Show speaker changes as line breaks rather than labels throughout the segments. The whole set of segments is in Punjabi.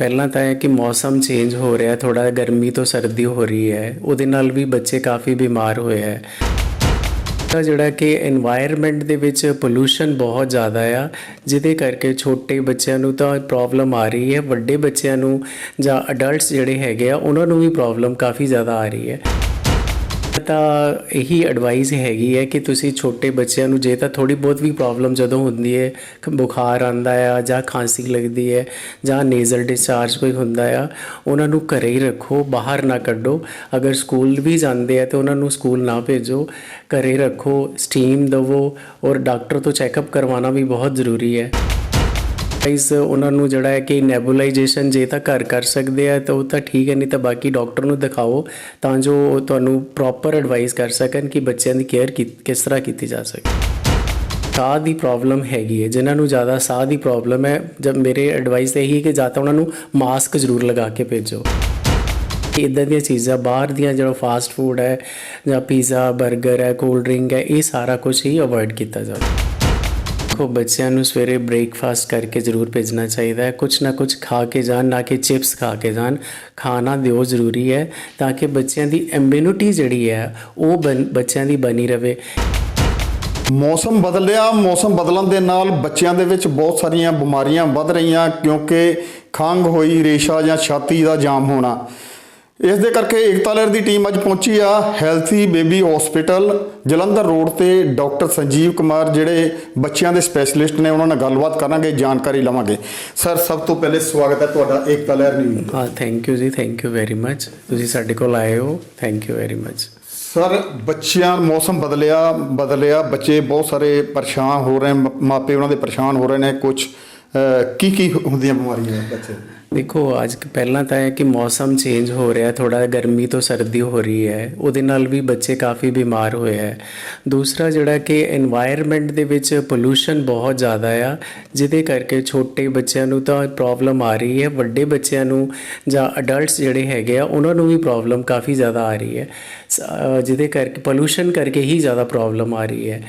ਪਹਿਲਾਂ ਤਾਂ ਹੈ ਕਿ ਮੌਸਮ ਚੇਂਜ ਹੋ ਰਿਹਾ ਥੋੜਾ ਗਰਮੀ ਤੋਂ ਸਰਦੀ ਹੋ ਰਹੀ ਹੈ, ਉਹਦੇ ਨਾਲ ਵੀ ਬੱਚੇ ਕਾਫੀ ਬਿਮਾਰ ਹੋਏ ਹੈ। ਤਾਂ ਜਿਹੜਾ ਕਿ এনवायरमेंट ਦੇ ਵਿੱਚ ਪੋਲੂਸ਼ਨ ਬਹੁਤ ਜ਼ਿਆਦਾ ਆ, ਜਿਹਦੇ ਕਰਕੇ ਛੋਟੇ ਬੱਚਿਆਂ ਨੂੰ ਤਾਂ ਪ੍ਰੋਬਲਮ ਆ ਰਹੀ ਹੈ, ਵੱਡੇ ਬੱਚਿਆਂ ਨੂੰ ਜਾਂ ਅਡਲਟਸ ਜਿਹੜੇ ਹੈਗੇ ਆ, ਉਹਨਾਂ ਨੂੰ ਵੀ ਪ੍ਰੋਬਲਮ ਕਾਫੀ ਜ਼ਿਆਦਾ ਆ ਰਹੀ ਹੈ। ਤਾਂ ਇਹੀ ਐਡਵਾਈਸ ਹੈਗੀ ਹੈ ਕਿ ਤੁਸੀਂ ਛੋਟੇ ਬੱਚਿਆਂ ਨੂੰ ਜੇ ਤਾਂ ਥੋੜੀ ਬਹੁਤ ਵੀ ਪ੍ਰੋਬਲਮ ਜਦੋਂ ਹੁੰਦੀ ਹੈ, ਖ- ਬੁਖਾਰ ਆਂਦਾ ਆ ਜਾਂ ਖਾਂਸੀ ਲੱਗਦੀ ਹੈ ਜਾਂ ਨੇਜ਼ਲ ਡਿਸਚਾਰਜ ਕੋਈ ਹੁੰਦਾ ਆ, ਉਹਨਾਂ ਨੂੰ ਘਰੇ ਹੀ ਰੱਖੋ, ਬਾਹਰ ਨਾ ਕੱਢੋ। ਅਗਰ ਸਕੂਲ ਵੀ ਜਾਂਦੇ ਆ ਤੇ ਉਹਨਾਂ ਨੂੰ ਸਕੂਲ ਨਾ ਭੇਜੋ, ਘਰੇ ਰੱਖੋ ਸਟੀਮ ਦਵੋ ਔਰ ਡਾਕਟਰ ਤੋਂ ਚੈੱਕਅਪ ਕਰਵਾਉਣਾ ਵੀ ਬਹੁਤ ਜ਼ਰੂਰੀ ਹੈ। ਇਸ ਉਹਨਾਂ ਨੂੰ ਜਿਹੜਾ ਹੈ ਕਿ ਨੈਬੂਲਾਈਜੇਸ਼ਨ ਜੇ ਤਾਂ ਘਰ ਕਰ ਸਕਦੇ ਆ, ਤਾਂ ਉਹ ਤਾਂ ਠੀਕ ਹੈ, ਨਹੀਂ ਤਾਂ ਬਾਕੀ ਡਾਕਟਰ ਨੂੰ ਦਿਖਾਓ ਤਾਂ ਜੋ ਉਹ ਤੁਹਾਨੂੰ ਪ੍ਰੋਪਰ ਐਡਵਾਈਸ ਕਰ ਸਕਣ ਕਿ ਬੱਚਿਆਂ ਦੀ ਕੇਅਰ ਕਿਸ ਤਰ੍ਹਾਂ ਕੀਤੀ ਜਾ ਸਕੇ। ਸਾਹ ਦੀ ਪ੍ਰੋਬਲਮ ਹੈਗੀ ਹੈ, ਜਿਨ੍ਹਾਂ ਨੂੰ ਜ਼ਿਆਦਾ ਸਾਹ ਦੀ ਪ੍ਰੋਬਲਮ ਹੈ ਜਦ ਮੇਰੇ ਐਡਵਾਈਸ ਇਹੀ ਹੈ ਕਿ ਜਾਂ ਤਾਂ ਉਹਨਾਂ ਨੂੰ ਮਾਸਕ ਜ਼ਰੂਰ ਲਗਾ ਕੇ ਭੇਜੋ। ਇਦਾਂ ਦੀਆਂ ਚੀਜ਼ਾਂ, ਬਾਹਰ ਦੀਆਂ ਜਿਹੜਾ ਫਾਸਟ ਫੂਡ ਹੈ ਜਾਂ ਪੀਜ਼ਾ 버ਗਰ ਹੈ ਕੋਲਡ ਡਰਿੰਕ ਹੈ, ਇਹ ਸਾਰਾ ਕੁਝ ਹੀ ਅਵੋਇਡ ਕੀਤਾ ਜਾਵੇ। ਦੇਖੋ ਬੱਚਿਆਂ ਨੂੰ ਸਵੇਰੇ ਬ੍ਰੇਕਫਾਸਟ ਕਰਕੇ ਜ਼ਰੂਰ ਭੇਜਣਾ ਚਾਹੀਦਾ ਹੈ ਕੁਝ ਨਾ ਕੁਝ ਖਾ ਕੇ ਜਾਣ ਨਾ ਕਿ ਚਿਪਸ ਖਾ ਕੇ ਜਾਣ ਖਾਣਾ ਦਿਓ ਜ਼ਰੂਰੀ ਹੈ ਤਾਂ ਕਿ ਬੱਚਿਆਂ ਦੀ ਇਮਿਊਨਿਟੀ ਜਿਹੜੀ ਹੈ ਉਹ ਬੱਚਿਆਂ ਦੀ ਬਣੀ ਰਵੇ
ਮੌਸਮ ਬਦਲਿਆ ਮੌਸਮ ਬਦਲਣ ਦੇ ਨਾਲ ਬੱਚਿਆਂ ਦੇ ਵਿੱਚ ਬਹੁਤ ਸਾਰੀਆਂ ਬਿਮਾਰੀਆਂ ਵੱਧ ਰਹੀਆਂ ਕਿਉਂਕਿ ਖੰਘ ਹੋਈ ਰੇਸ਼ਾ ਜਾਂ ਛਾਤੀ ਦਾ ਜਾਮ ਹੋਣਾ ਇਸ ਦੇ ਕਰਕੇ ਏਕਤਾ ਲਹਿਰ ਦੀ ਟੀਮ ਅੱਜ ਪਹੁੰਚੀ ਆ healthy baby hospital Jalandhar road ਤੇ ਡਾਕਟਰ ਸੰਜੀਵ ਕੁਮਾਰ ਜਿਹੜੇ ਬੱਚਿਆਂ ਦੇ ਸਪੈਸ਼ਲਿਸਟ ਨੇ ਉਹਨਾਂ ਨਾਲ ਗੱਲਬਾਤ ਕਰਾਂਗੇ ਜਾਣਕਾਰੀ ਲਵਾਂਗੇ। ਸਰ ਸਭ ਤੋਂ ਪਹਿਲੇ ਸਵਾਗਤ ਹੈ ਤੁਹਾਡਾ ਏਕਤਾ ਲਹਿਰ ਨਿਊਜ਼
ਹਾਂ ਥੈਂਕ ਯੂ ਜੀ ਥੈਂਕ ਯੂ ਵੈਰੀ ਮੱਚ ਤੁਸੀਂ ਸਾਡੇ ਕੋਲ ਆਏ ਹੋ thank you very much
sir ਬੱਚਿਆਂ ਮੌਸਮ ਬਦਲਿਆ ਬਦਲਿਆ ਬੱਚੇ ਬਹੁਤ ਸਾਰੇ ਪਰੇਸ਼ਾਨ ਹੋ ਰਹੇ ਮਾਪੇ ਉਹਨਾਂ ਦੇ ਪਰੇਸ਼ਾਨ ਹੋ ਰਹੇ ਨੇ ਕੁਝ ਕੀ ਕੀ ਹੁੰਦੀਆਂ ਬਿਮਾਰੀਆਂ ਬੱਚੇ?
ਦੇਖੋ, ਅੱਜ ਪਹਿਲਾਂ ਤਾਂ ਹੈ ਕਿ ਮੌਸਮ ਚੇਂਜ ਹੋ ਰਿਹਾ ਥੋੜਾ ਗਰਮੀ ਤੋਂ ਸਰਦੀ ਹੋ ਰਹੀ ਹੈ, ਉਹਦੇ ਨਾਲ ਵੀ ਬੱਚੇ ਕਾਫੀ ਬਿਮਾਰ ਹੋਏ ਹੈ। ਦੂਸਰਾ ਜਿਹੜਾ ਕਿ এনवायरमेंट ਦੇ ਵਿੱਚ ਪੋਲੂਸ਼ਨ ਬਹੁਤ ਜ਼ਿਆਦਾ ਆ, ਜਿਹਦੇ ਕਰਕੇ ਛੋਟੇ ਬੱਚਿਆਂ ਨੂੰ ਤਾਂ ਪ੍ਰੋਬਲਮ ਆ ਰਹੀ ਹੈ, ਵੱਡੇ ਬੱਚਿਆਂ ਨੂੰ ਜਾਂ ਅਡਲਟਸ ਜਿਹੜੇ ਹੈਗੇ ਆ, ਉਹਨਾਂ ਨੂੰ ਵੀ ਪ੍ਰੋਬਲਮ ਕਾਫੀ ਜ਼ਿਆਦਾ ਆ ਰਹੀ ਹੈ। ਜਿਹਦੇ ਕਰਕੇ ਪੋਲੂਸ਼ਨ ਕਰਕੇ ਹੀ ਜ਼ਿਆਦਾ ਪ੍ਰੋਬਲਮ ਆ ਰਹੀ ਹੈ।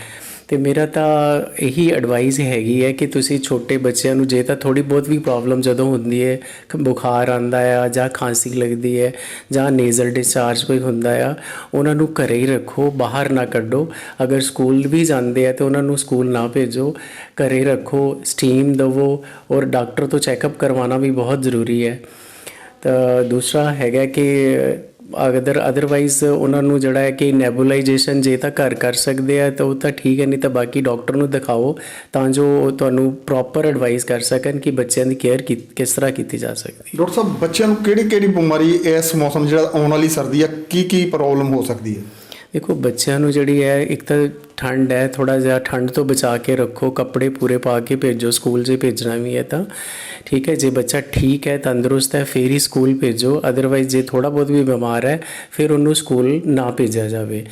ਤੇ ਮੇਰਾ ਤਾਂ ਇਹੀ ਐਡਵਾਈਸ ਹੈਗੀ ਹੈ ਕਿ ਤੁਸੀਂ ਛੋਟੇ ਬੱਚਿਆਂ ਨੂੰ, ਜੇ ਤਾਂ ਥੋੜੀ ਬਹੁਤ ਵੀ ਪ੍ਰੋਬਲਮ ਜਦੋਂ ਹੁੰਦੀ ਹੈ, ਖ- ਬੁਖਾਰ ਆਂਦਾ ਆ ਜਾਂ ਖਾਂਸੀ ਲੱਗਦੀ ਹੈ ਜਾਂ ਨੇਜ਼ਲ ਡਿਸਚਾਰਜ ਕੋਈ ਹੁੰਦਾ ਆ, ਉਹਨਾਂ ਨੂੰ ਘਰੇ ਹੀ ਰੱਖੋ, ਬਾਹਰ ਨਾ ਕੱਢੋ। ਅਗਰ ਸਕੂਲ ਵੀ ਜਾਂਦੇ ਆ ਤੇ ਉਹਨਾਂ ਨੂੰ ਸਕੂਲ ਨਾ ਭੇਜੋ, ਘਰੇ ਰੱਖੋ ਸਟੀਮ ਦਵੋ ਔਰ ਡਾਕਟਰ ਤੋਂ ਚੈੱਕਅਪ ਕਰਵਾਉਣਾ ਵੀ ਬਹੁਤ ਜ਼ਰੂਰੀ ਹੈ। ਤਾਂ ਦੂਸਰਾ ਹੈਗਾ ਕਿ ਅਗਰ ਅਦਰਵਾਈਜ਼ ਉਹਨਾਂ ਨੂੰ ਜਿਹੜਾ ਹੈ ਕਿ ਨੈਬੂਲਾਈਜੇਸ਼ਨ ਜੇ ਤਾਂ ਘਰ ਕਰ ਸਕਦੇ ਆ, ਤਾਂ ਉਹ ਤਾਂ ਠੀਕ ਹੈ, ਨਹੀਂ ਤਾਂ ਬਾਕੀ ਡਾਕਟਰ ਨੂੰ ਦਿਖਾਓ ਤਾਂ ਜੋ ਉਹ ਤੁਹਾਨੂੰ ਪ੍ਰੋਪਰ ਐਡਵਾਈਸ ਕਰ ਸਕਣ ਕਿ ਬੱਚਿਆਂ ਦੀ ਕੇਅਰ ਕਿਸ ਤਰ੍ਹਾਂ ਕੀਤੀ ਜਾ ਸਕਦੀ
ਡਾਕਟਰ ਸਾਹਿਬ, ਬੱਚਿਆਂ ਨੂੰ ਕਿਹੜੀ ਕਿਹੜੀ ਬਿਮਾਰੀ ਇਸ ਮੌਸਮ ਜਿਹੜਾ ਆਉਣ ਵਾਲੀ ਸਰਦੀ ਆ ਕੀ ਕੀ ਪ੍ਰੋਬਲਮ ਹੋ ਸਕਦੀ ਹੈ?
ਦੇਖੋ, ਬੱਚਿਆਂ ਨੂੰ ਜਿਹੜੀ ਹੈ, ਇੱਕ ਤਾਂ ਠੰਡ ਹੈ ਥੋੜਾ ਜਿਹਾ ਠੰਡ ਤੋਂ ਬਚਾ ਕੇ ਰੱਖੋ, ਕੱਪੜੇ ਪੂਰੇ ਪਾ ਕੇ ਭੇਜੋ, ਸਕੂਲ ਜੇ ਭੇਜਣਾ ਵੀ ਹੈ ਤਾਂ। ਠੀਕ ਹੈ, ਜੇ ਬੱਚਾ ਠੀਕ ਹੈ, ਤੰਦਰੁਸਤ ਹੈ, ਫੇਰ ਹੀ ਸਕੂਲ ਭੇਜੋ ਅਦਰਵਾਈਜ਼ ਜੇ ਥੋੜਾ ਬਹੁਤ ਵੀ ਬਿਮਾਰ ਹੈ, ਫਿਰ ਉਹਨੂੰ ਸਕੂਲ ਨਾ ਭੇਜਿਆ ਜਾਵੇ।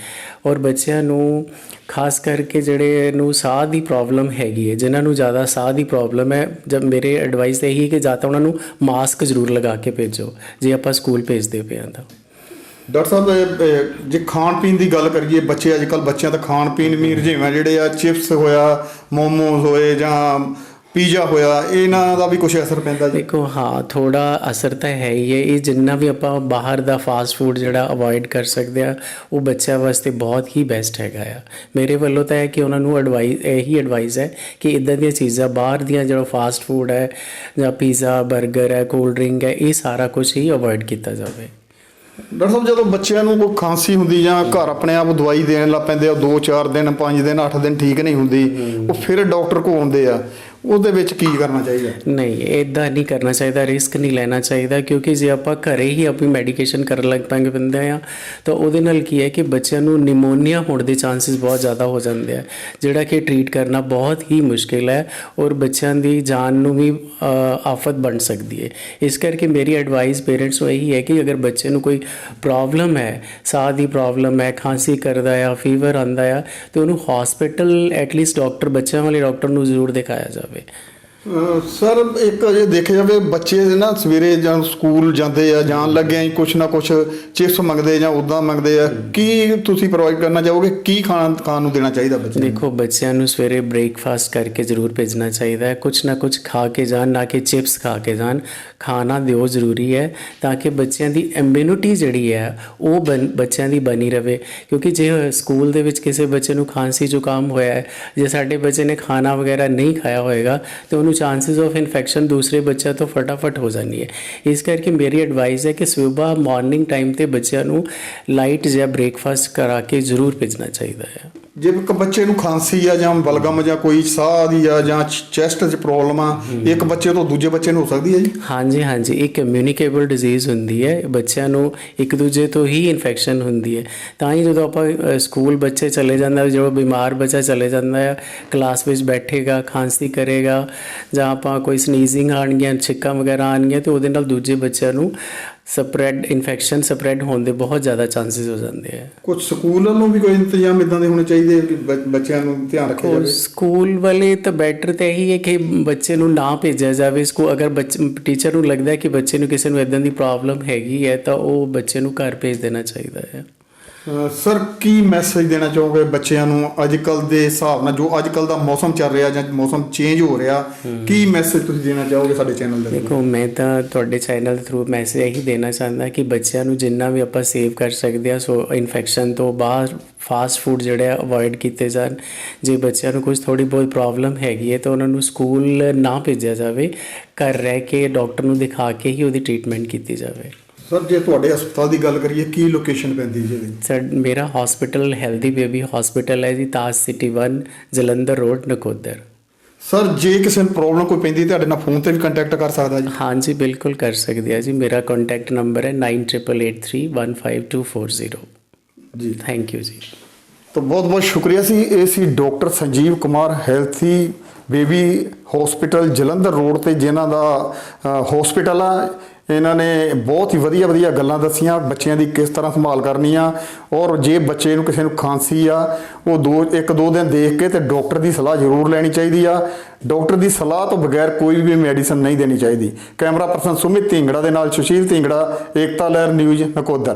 ਔਰ ਬੱਚਿਆਂ ਨੂੰ ਖਾਸ ਕਰਕੇ ਜਿਹੜੇ ਨੂੰ ਸਾਹ ਦੀ ਪ੍ਰੋਬਲਮ ਹੈਗੀ ਹੈ, ਜਿਨ੍ਹਾਂ ਨੂੰ ਜ਼ਿਆਦਾ ਸਾਹ ਦੀ ਪ੍ਰੋਬਲਮ ਹੈ ਜਦ ਮੇਰੇ ਐਡਵਾਈਸ ਇਹੀ ਹੈ ਕਿ ਜਾਂ ਤਾਂ ਉਹਨਾਂ ਨੂੰ ਮਾਸਕ ਜ਼ਰੂਰ ਲਗਾ ਕੇ ਭੇਜੋ, ਜੇ ਆਪਾਂ ਸਕੂਲ ਭੇਜਦੇ ਪਏ ਹਾਂ ਤਾਂ।
ਡਾਕਟਰ ਸਾਹਿਬ ਜੇ ਖਾਣ ਪੀਣ ਦੀ ਗੱਲ ਕਰੀਏ, ਬੱਚੇ ਅੱਜ ਕੱਲ ਬੱਚਿਆਂ ਦਾ ਖਾਣ ਪੀਣ ਵੀ ਰੁਝੇਵਾਂ, ਜਿਹੜੇ ਆ ਚਿਪਸ ਹੋਇਆ ਮੋਮੋਸ ਹੋਏ ਜਾਂ ਪੀਜ਼ਾ ਹੋਇਆ, ਇਹਨਾਂ ਦਾ ਵੀ ਕੁਝ ਅਸਰ ਪੈਂਦਾ ਜੀ?
ਦੇਖੋ, ਹਾਂ ਥੋੜਾ ਅਸਰ ਤਾਂ ਹੈ ਹੀ ਹੈ। ਇਹ ਜਿੰਨਾ ਵੀ ਆਪਾਂ ਬਾਹਰ ਦਾ ਫਾਸਟ ਫੂਡ ਜਿਹੜਾ ਅਵੋਇਡ ਕਰ ਸਕਦੇ ਆ ਉਹ ਬੱਚਿਆਂ ਵਾਸਤੇ ਬਹੁਤ ਹੀ ਬੈਸਟ ਹੈਗਾ ਆ। ਮੇਰੇ ਵੱਲੋਂ ਤਾਂ ਹੈ ਕਿ ਉਹਨਾਂ ਨੂੰ ਐਡਵਾਈਸ ਇਹੀ ਐਡਵਾਈਸ ਹੈ ਕਿ ਇਦਾਂ ਦੀਆਂ ਚੀਜ਼ਾਂ, ਬਾਹਰ ਦੀਆਂ ਜਿਹੜਾ ਫਾਸਟ ਫੂਡ ਹੈ ਜਾਂ ਪੀਜ਼ਾ 버ਗਰ ਹੈ ਕੋਲਡ ਡਰਿੰਕ ਹੈ, ਇਹ ਸਾਰਾ ਕੁਝ ਹੀ ਅਵੋਇਡ ਕੀਤਾ ਜਾਵੇ।
ਡਾਕਟਰ ਸਾਹਿਬ, ਜਦੋਂ ਬੱਚਿਆਂ ਨੂੰ ਕੋਈ ਖਾਂਸੀ ਹੁੰਦੀ ਜਾਂ ਘਰ ਆਪਣੇ ਆਪ ਦਵਾਈ ਦੇਣ ਲੱਗ ਪੈਂਦੇ ਆ 2-4 ਦਿਨ 5 ਦਿਨ 8 ਦਿਨ ਠੀਕ ਨਹੀਂ ਹੁੰਦੀ, ਉਹ ਫਿਰ ਡਾਕਟਰ ਕੋਲ ਆਉਂਦੇ ਆ। ਉਹਦੇ ਵਿੱਚ ਕੀ ਕਰਨਾ ਚਾਹੀਦਾ?
ਨਹੀਂ ਇਦਾਂ ਨਹੀਂ ਕਰਨਾ ਚਾਹੀਦਾ ਰਿਸਕ ਨਹੀਂ ਲੈਣਾ ਚਾਹੀਦਾ, ਕਿਉਂਕਿ ਜੇ ਆਪਾਂ ਘਰੇ ਹੀ ਆਪਣੀ ਮੈਡੀਕੇਸ਼ਨ ਕਰਨ ਲੱਗ ਪਾਂਗੇ ਬੰਦੇ ਆ, ਤਾਂ ਉਹਦੇ ਨਾਲ ਕੀ ਹੈ ਕਿ ਬੱਚਿਆਂ ਨੂੰ ਨਿਮੋਨੀਆ ਹੋਣ ਦੇ ਚਾਂਸਸ ਬਹੁਤ ਜ਼ਿਆਦਾ ਹੋ ਜਾਂਦੇ ਆ, ਜਿਹੜਾ ਕਿ ਟ੍ਰੀਟ ਕਰਨਾ ਬਹੁਤ ਹੀ ਮੁਸ਼ਕਿਲ ਹੈ ਔਰ ਬੱਚਿਆਂ ਦੀ ਜਾਨ ਨੂੰ ਵੀ ਆਫਤ ਬਣ ਸਕਦੀ ਹੈ। ਇਸ ਕਰਕੇ ਮੇਰੀ ਐਡਵਾਈਸ ਪੇਰੈਂਟਸ ਨੂੰ ਇਹੀ ਹੈ ਕਿ ਅਗਰ ਬੱਚੇ ਨੂੰ ਕੋਈ ਪ੍ਰੋਬਲਮ ਹੈ, ਸਾਹ ਦੀ ਪ੍ਰੋਬਲਮ ਹੈ, ਖਾਂਸੀ ਕਰਦਾ ਆ ਫੀਵਰ ਆਂਦਾ ਆ, ਤੇ ਉਹਨੂੰ ਹਸਪੀਟਲ ਐਟਲੀਸਟ ਡਾਕਟਰ ਬੱਚਿਆਂ ਵਾਲੇ ਡਾਕਟਰ ਨੂੰ ਜ਼ਰੂਰ ਦਿਖਾਇਆ ਜਾਵੇ।
tarde. ਸਰ, ਇੱਕ ਜੇ ਦੇਖਿਆ ਜਾਵੇ, ਬੱਚੇ ਨਾ ਸਵੇਰੇ ਜਾਂ ਸਕੂਲ ਜਾਂਦੇ ਆ, ਜਾਣ ਲੱਗਿਆਂ ਹੀ ਕੁਛ ਨਾ ਕੁਛ ਚਿਪਸ ਮੰਗਦੇ ਜਾਂ ਉਦਾਂ ਮੰਗਦੇ ਆ, ਕੀ ਤੁਸੀਂ ਪ੍ਰੋਵਾਈਡ ਕਰਨਾ ਚਾਹੋਗੇ? ਕੀ ਖਾਣਾ, ਖਾਣ ਨੂੰ ਦੇਣਾ ਚਾਹੀਦਾ ਬੱਚੇ
ਦੇਖੋ, ਬੱਚਿਆਂ ਨੂੰ ਸਵੇਰੇ ਬ੍ਰੇਕਫਾਸਟ ਕਰਕੇ ਜ਼ਰੂਰ ਭੇਜਣਾ ਚਾਹੀਦਾ ਹੈ। ਕੁਝ ਨਾ ਕੁਛ ਖਾ ਕੇ ਜਾਣ, ਨਾ ਕਿ ਚਿਪਸ ਖਾ ਕੇ ਜਾਣ। ਖਾਣਾ ਦਿਓ ਜ਼ਰੂਰੀ ਹੈ, ਤਾਂ ਕਿ ਬੱਚਿਆਂ ਦੀ ਇਮਿਊਨਿਟੀ ਜਿਹੜੀ ਹੈ, ਉਹ ਬੱਚਿਆਂ ਦੀ ਬਣੀ ਰਵੇ। ਕਿਉਂਕਿ ਜੇ ਸਕੂਲ ਦੇ ਵਿੱਚ ਕਿਸੇ ਬੱਚੇ ਨੂੰ ਖਾਂਸੀ ਜ਼ੁਕਾਮ ਹੋਇਆ ਹੈ, ਜੇ ਸਾਡੇ ਬੱਚੇ ਨੇ ਖਾਣਾ ਵਗੈਰਾ ਨਹੀਂ ਖਾਇਆ ਹੋਏਗਾ, ਤੇ ਉਹਨੂੰ ਚਾਂਸਸ ਆਫ ਇਨਫੈਕਸ਼ਨ ਦੂਸਰੇ ਬੱਚਿਆਂ ਤੋਂ ਫਟਾਫਟ ਹੋ ਜਾਂਦੀ ਹੈ। ਇਸ ਕਰਕੇ ਮੇਰੀ ਐਡਵਾਈਸ ਹੈ ਕਿ ਸਵੇਰ ਮਾਰਨਿੰਗ ਟਾਈਮ ਤੇ ਬੱਚਿਆਂ ਨੂੰ ਲਾਈਟ ਜਾਂ ਬ੍ਰੇਕਫਾਸਟ ਕਰਾ ਕੇ ਜ਼ਰੂਰ ਭੇਜਣਾ ਚਾਹੀਦਾ ਹੈ।
ਜੇ ਇੱਕ ਬੱਚੇ ਨੂੰ ਖਾਂਸੀ ਆ ਜਾਂ ਬਲਗਮ ਜਾਂ ਕੋਈ ਸਾਹ ਦੀ ਆ ਜਾਂ ਚੈਸਟ 'ਚ ਪ੍ਰੋਬਲਮ ਆ ਇੱਕ ਬੱਚੇ ਤੋਂ ਦੂਜੇ ਬੱਚੇ ਨੂੰ ਹੋ ਸਕਦੀ ਹੈ ਜੀ?
ਹਾਂਜੀ ਹਾਂਜੀ। ਇੱਕ ਕਮਿਊਨੀਕੇਬਲ ਡਿਜ਼ੀਜ਼ ਹੁੰਦੀ ਹੈ। ਬੱਚਿਆਂ ਨੂੰ ਇੱਕ ਦੂਜੇ ਤੋਂ ਹੀ ਇਨਫੈਕਸ਼ਨ ਹੁੰਦੀ ਹੈ। ਤਾਂ ਹੀ ਜਦੋਂ ਆਪਾਂ ਸਕੂਲ ਬੱਚੇ ਚਲੇ ਜਾਂਦਾ ਜਦੋਂ ਬਿਮਾਰ ਬੱਚਾ ਚਲੇ ਜਾਂਦਾ ਹੈ ਕਲਾਸ ਵਿੱਚ ਬੈਠੇਗਾ ਖਾਂਸੀ ਕਰੇਗਾ ਜਾਂ ਆਪਾਂ ਕੋਈ ਸਨੀਜ਼ਿੰਗ ਆਣਗੀਆਂ ਛਿੱਕਾਂ ਵਗੈਰਾ ਆਣਗੀਆਂ ਤੇ ਉਹਦੇ ਨਾਲ ਦੂਜੇ ਬੱਚਿਆਂ ਨੂੰ ਸਪਰੈਡ ਇਨਫੈਕਸ਼ਨ ਸਪਰੈਡ ਹੋਣ ਦੇ ਬਹੁਤ ਜ਼ਿਆਦਾ ਚਾਂਸਸ ਹੋ ਜਾਂਦੇ ਹੈ
ਕੁਝ ਸਕੂਲ ਵੱਲੋਂ ਵੀ ਕੋਈ ਇੰਤਜ਼ਾਮ ਇਦਾਂ ਦੇ ਹੋਣੇ ਚਾਹੀਦੇ ਕਿ ਬੱਚਿਆਂ ਨੂੰ ਧਿਆਨ ਰੱਖਿਆ ਜਾਵੇ?
ਸਕੂਲ ਵਾਲੇ ਤਾਂ ਬੈਟਰ ਤਾਂ ਇਹੀ ਹੈ ਕਿ ਬੱਚੇ ਨੂੰ ਨਾ ਭੇਜਿਆ ਜਾਵੇ। ਸਕੂਲ ਅਗਰ ਬੱਚੇ ਟੀਚਰ ਨੂੰ ਲੱਗਦਾ ਹੈ ਕਿ ਬੱਚੇ ਨੂੰ ਕਿਸੇ ਨੂੰ ਇਦਾਂ ਦੀ ਪ੍ਰੋਬਲਮ ਹੈਗੀ ਹੈ ਤਾਂ ਉਹ ਬੱਚੇ ਨੂੰ ਘਰ ਭੇਜ ਦੇਣਾ ਚਾਹੀਦਾ ਹੈ।
ਸਰ ਕੀ ਮੈਸੇਜ ਦੇਣਾ ਚਾਹੋਗੇ ਬੱਚਿਆਂ ਨੂੰ ਅੱਜ ਕੱਲ ਦੇ ਹਿਸਾਬ ਨਾਲ ਜੋ ਅੱਜ ਕੱਲ ਦਾ ਮੌਸਮ ਚੱਲ ਰਿਹਾ ਜਾਂ ਮੌਸਮ ਚੇਂਜ ਹੋ ਰਿਹਾ ਕੀ ਮੈਸੇਜ ਤੁਸੀਂ ਦੇਣਾ ਚਾਹੋਗੇ ਸਾਡੇ ਚੈਨਲ ਦੇ
ਦੇਖੋ ਮੈਂ ਤਾਂ ਤੁਹਾਡੇ ਚੈਨਲ ਦੇ ਥਰੂ ਮੈਸੇਜ ਇਹੀ ਦੇਣਾ ਚਾਹੁੰਦਾ ਕਿ ਬੱਚਿਆਂ ਨੂੰ ਜਿੰਨਾ ਵੀ ਆਪਾਂ ਸੇਵ ਕਰ ਸਕਦੇ ਆ ਸੋ ਇਨਫੈਕਸ਼ਨ ਤੋਂ ਬਾਹਰ ਫਾਸਟ ਫੂਡ ਜਿਹੜੇ ਅਵੋਇਡ ਕੀਤੇ ਜਾਣ। ਜੇ ਬੱਚਿਆਂ ਨੂੰ ਕੁਝ ਥੋੜੀ ਬਹੁਤ ਪ੍ਰੋਬਲਮ ਹੈਗੀ ਹੈ ਤਾਂ ਉਹਨਾਂ ਨੂੰ ਸਕੂਲ ਨਾ ਭੇਜਿਆ ਜਾਵੇ। ਘਰ ਰਹਿ ਕੇ ਡਾਕਟਰ ਨੂੰ ਦਿਖਾ ਕੇ ਹੀ ਉਹਦੀ ਟ੍ਰੀਟਮੈਂਟ ਕੀਤੀ ਜਾਵੇ।
ਸਰ ਜੇ ਤੁਹਾਡੇ ਹਸਪਤਾਲ ਦੀ ਗੱਲ ਕਰੀਏ ਕੀ ਲੋਕੇਸ਼ਨ ਪੈਂਦੀ ਜੀ?
ਸਰ ਮੇਰਾ ਹਸਪੀਟਲ ਹੈਲਦੀ ਬੇਬੀ ਹਸਪੀਟਲ ਹੈ ਜੀ Taj city 1 Jalandhar road Nakodar.
Sir ਜੇ ਕਿਸੇ ਨੂੰ ਪ੍ਰੋਬਲਮ ਕੋਈ ਪੈਂਦੀ ਤੁਹਾਡੇ ਨਾਲ ਫੋਨ ਤੇ ਵੀ ਕੰਟੈਕਟ ਕਰ ਸਕਦਾ ਜੀ?
ਹਾਂਜੀ ਬਿਲਕੁਲ ਕਰ ਸਕਦੇ ਆ ਜੀ। ਮੇਰਾ ਕੰਟੈਕਟ ਨੰਬਰ ਹੈ 9883152240
ਜੀ।
ਥੈਂਕ ਯੂ ਜੀ।
ਤਾਂ ਬਹੁਤ ਬਹੁਤ ਸ਼ੁਕਰੀਆ ਸੀ ਇਹ ਸੀ doctor Sanjeev Kumar healthy baby hospital Jalandhar road ਤੇ ਜਿਨ੍ਹਾਂ ਦਾ ਹਸਪੀਟਲ ਆ। ਇਹਨਾਂ ਨੇ ਬਹੁਤ ਹੀ ਵਧੀਆ ਵਧੀਆ ਗੱਲਾਂ ਦੱਸੀਆਂ, ਬੱਚਿਆਂ ਦੀ ਕਿਸ ਤਰ੍ਹਾਂ ਸੰਭਾਲ ਕਰਨੀ ਆ, ਔਰ ਜੇ ਬੱਚੇ ਨੂੰ ਕਿਸੇ ਨੂੰ ਖਾਂਸੀ ਆ, ਉਹ ਦੋ, ਇੱਕ, ਦੋ ਦਿਨ ਦੇਖ ਕੇ ਤੇ ਡਾਕਟਰ ਦੀ ਸਲਾਹ ਜ਼ਰੂਰ ਲੈਣੀ ਚਾਹੀਦੀ ਆ। ਡਾਕਟਰ ਦੀ ਸਲਾਹ ਤੋਂ ਬਗੈਰ ਕੋਈ ਵੀ ਮੈਡੀਸਨ ਨਹੀਂ ਦੇਣੀ ਚਾਹੀਦੀ। ਕੈਮਰਾ ਪਰਸਨ ਸੁਮਿਤ ਢਿੰਗੜਾ ਦੇ ਨਾਲ ਸੁਸ਼ੀਲ ਢਿੰਗੜਾ, ਏਕਤਾ ਲਹਿਰ ਨਿਊਜ਼ ਨਕੋਦਰ।